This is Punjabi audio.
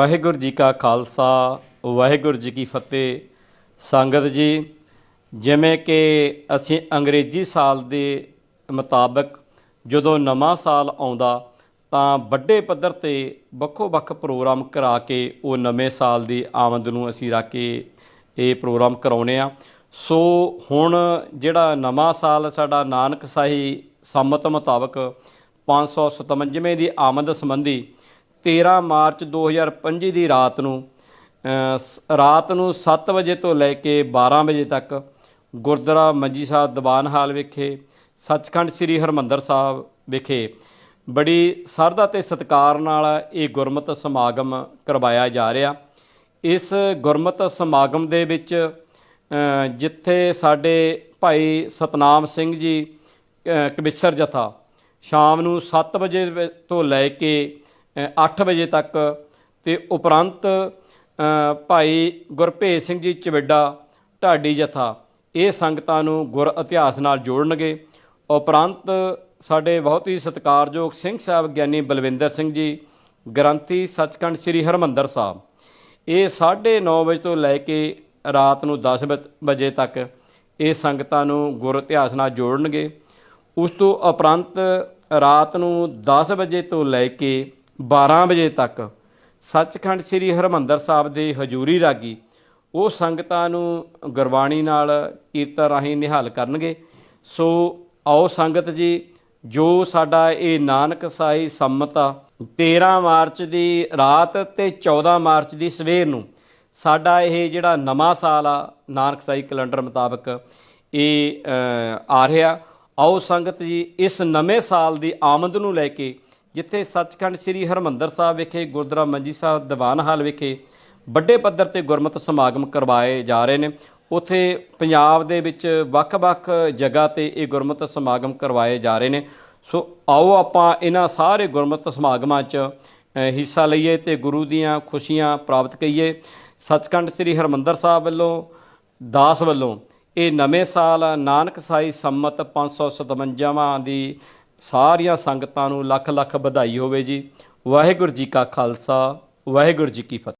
ਵਾਹਿਗੁਰੂ ਜੀ ਕਾ ਖਾਲਸਾ, ਵਾਹਿਗੁਰੂ ਜੀ ਕੀ ਫਤਿਹ। ਸੰਗਤ ਜੀ, ਜਿਵੇਂ ਕਿ ਅਸੀਂ ਅੰਗਰੇਜ਼ੀ ਸਾਲ ਦੇ ਮੁਤਾਬਕ ਜਦੋਂ ਨਵਾਂ ਸਾਲ ਆਉਂਦਾ, ਤਾਂ ਵੱਡੇ ਪੱਧਰ ਤੇ ਵੱਖੋ ਵੱਖ ਪ੍ਰੋਗਰਾਮ ਕਰਾ ਕੇ ਉਹ ਨਵੇਂ ਸਾਲ ਦੀ ਆਮਦ ਨੂੰ ਅਸੀਂ ਰੱਖ ਕੇ ਇਹ ਪ੍ਰੋਗਰਾਮ ਕਰਾਉਨੇ ਆ ਸੋ ਹੁਣ ਜਿਹੜਾ ਨਵਾਂ ਸਾਲ ਸਾਡਾ ਨਾਨਕ ਸਾਹੀ ਸੰਮਤ ਮੁਤਾਬਕ 557ਵੇਂ ਦੀ ਆਮਦ ਸੰਬੰਧੀ 13 ਮਾਰਚ 2025 ਦੀ ਰਾਤ ਨੂੰ ਸ- ਰਾਤ ਨੂੰ 7 ਵਜੇ ਤੋਂ ਲੈ ਕੇ 12 ਵਜੇ ਤੱਕ ਗੁਰਦੁਆਰਾ ਮੰਜੀ ਸਾਹਿਬ ਦੀਵਾਨ ਹਾਲ ਵਿਖੇ ਸੱਚਖੰਡ ਸ੍ਰੀ ਹਰਮੰਦਰ ਸਾਹਿਬ ਵਿਖੇ ਬੜੀ ਸਰਦਾ ਤੇ ਸਤਿਕਾਰ ਨਾਲ ਇਹ ਗੁਰਮਤਿ ਸਮਾਗਮ ਕਰਵਾਇਆ ਜਾ ਰਿਹਾ। ਇਸ ਗੁਰਮਤਿ ਸਮਾਗਮ ਦੇ ਵਿੱਚ ਜਿੱਥੇ ਸਾਡੇ ਭਾਈ ਸਤਨਾਮ ਸਿੰਘ ਜੀ ਅ, ਕਵਿਸ਼ਰ ਜਥਾ ਸ਼ਾਮ ਨੂੰ 7 ਵਜੇ ਤੋਂ ਲੈ ਕੇ 8 ਵਜੇ ਤੱਕ ਤੇ ਉਪਰੰਤ ਭਾਈ ਗੁਰਭੇਜ ਸਿੰਘ ਜੀ ਚਵਿੱਡਾ, ਢਾਡੀ ਜਥਾ, ਇਹ ਸੰਗਤਾਂ ਨੂੰ ਗੁਰ ਇਤਿਹਾਸ ਨਾਲ ਜੋੜਨਗੇ। ਉਪਰੰਤ ਸਾਡੇ ਬਹੁਤ ਹੀ ਸਤਿਕਾਰਯੋਗ ਸਿੰਘ ਸਾਹਿਬ ਗਿਆਨੀ ਬਲਵਿੰਦਰ ਸਿੰਘ ਜੀ, ਗ੍ਰੰਥੀ ਸੱਚਖੰਡ ਸ੍ਰੀ ਹਰਮੰਦਰ ਸਾਹਿਬ। ਇਹ 9:30 ਵਜੇ ਤੋਂ ਲੈ ਕੇ ਰਾਤ ਨੂੰ 10 ਵ- ਵਜੇ ਤੱਕ ਇਹ ਸੰਗਤਾਂ ਨੂੰ ਗੁਰ ਇਤਿਹਾਸ ਨਾਲ ਜੋੜਨਗੇ। ਉਸ ਤੋਂ ਉਪਰੰਤ ਰਾਤ ਨੂੰ 10 ਵਜੇ ਤੋਂ ਲੈ ਕੇ 12 ਵਜੇ ਤੱਕ ਸੱਚਖੰਡ ਸ੍ਰੀ ਹਰਮੰਦਰ ਸਾਹਿਬ ਦੇ ਹਜੂਰੀ ਰਾਗੀ ਉਹ ਸੰਗਤਾਂ ਨੂੰ ਗੁਰਬਾਣੀ ਨਾਲ ਕੀਰਤਨ ਰਾਹੀਂ ਨਿਹਾਲ ਕਰਨਗੇ। ਸੋ ਆਓ ਸੰਗਤ ਜੀ, ਜੋ ਸਾਡਾ ਇਹ ਨਾਨਕ ਸਾਈ ਸੰਮਤ ਆ 13 ਮਾਰਚ ਦੀ ਰਾਤ ਤੇ 14 ਮਾਰਚ ਦੀ ਸਵੇਰ ਨੂੰ ਸਾਡਾ ਇਹ ਜਿਹੜਾ ਨਵਾਂ ਸਾਲ ਆ, ਨਾਨਕ ਸਾਈ ਕੈਲੰਡਰ ਮੁਤਾਬਕ ਇਹ ਆ ਰਿਹਾ। ਆਓ ਸੰਗਤ ਜੀ, ਇਸ ਨਵੇਂ ਸਾਲ ਦੀ ਆਮਦ ਨੂੰ ਲੈ ਕੇ ਜਿੱਥੇ ਸੱਚਖੰਡ ਸ੍ਰੀ ਹਰਮੰਦਰ ਸਾਹਿਬ ਵਿਖੇ ਗੁਰਦੁਆਰਾ ਮੰਜੀ ਸਾਹਿਬ ਦੀਵਾਨ ਹਾਲ ਵਿਖੇ ਵੱਡੇ ਪੱਧਰ ਤੇ ਗੁਰਮਤਿ ਸਮਾਗਮ ਕਰਵਾਏ ਜਾ ਰਹੇ ਨੇ। ਉਥੇ ਪੰਜਾਬ ਦੇ ਵਿੱਚ ਵੱਖ-ਵੱਖ ਜਗ੍ਹਾ ਤੇ ਇਹ ਗੁਰਮਤਿ ਸਮਾਗਮ ਕਰਵਾਏ ਜਾ ਰਹੇ ਨੇ। ਸੋ ਆਓ ਆਪਾਂ ਇਹਨਾਂ ਸਾਰੇ ਗੁਰਮਤਿ ਸਮਾਗਮਾਂ 'ਚ ਹਿੱਸਾ ਲਈਏ ਤੇ ਗੁਰੂ ਦੀਆਂ ਖੁਸ਼ੀਆਂ ਪ੍ਰਾਪਤ ਕਰੀਏ। ਸੱਚਖੰਡ ਸ੍ਰੀ ਹਰਮੰਦਰ ਸਾਹਿਬ ਵੱਲੋਂ, ਦਾਸ ਵੱਲੋਂ ਇਹ ਨਵੇਂ ਸਾਲ ਨਾਨਕ ਸਾਈ ਸੰਮਤ 557ਵਾਂ ਦੀ ਸਾਰੀਆਂ ਸੰਗਤਾਂ ਨੂੰ ਲੱਖ ਲੱਖ ਵਧਾਈ ਹੋਵੇ ਜੀ। ਵਾਹਿਗੁਰੂ ਜੀ ਕਾ ਖਾਲਸਾ, ਵਾਹਿਗੁਰੂ ਜੀ ਕੀ ਫਤਿਹ।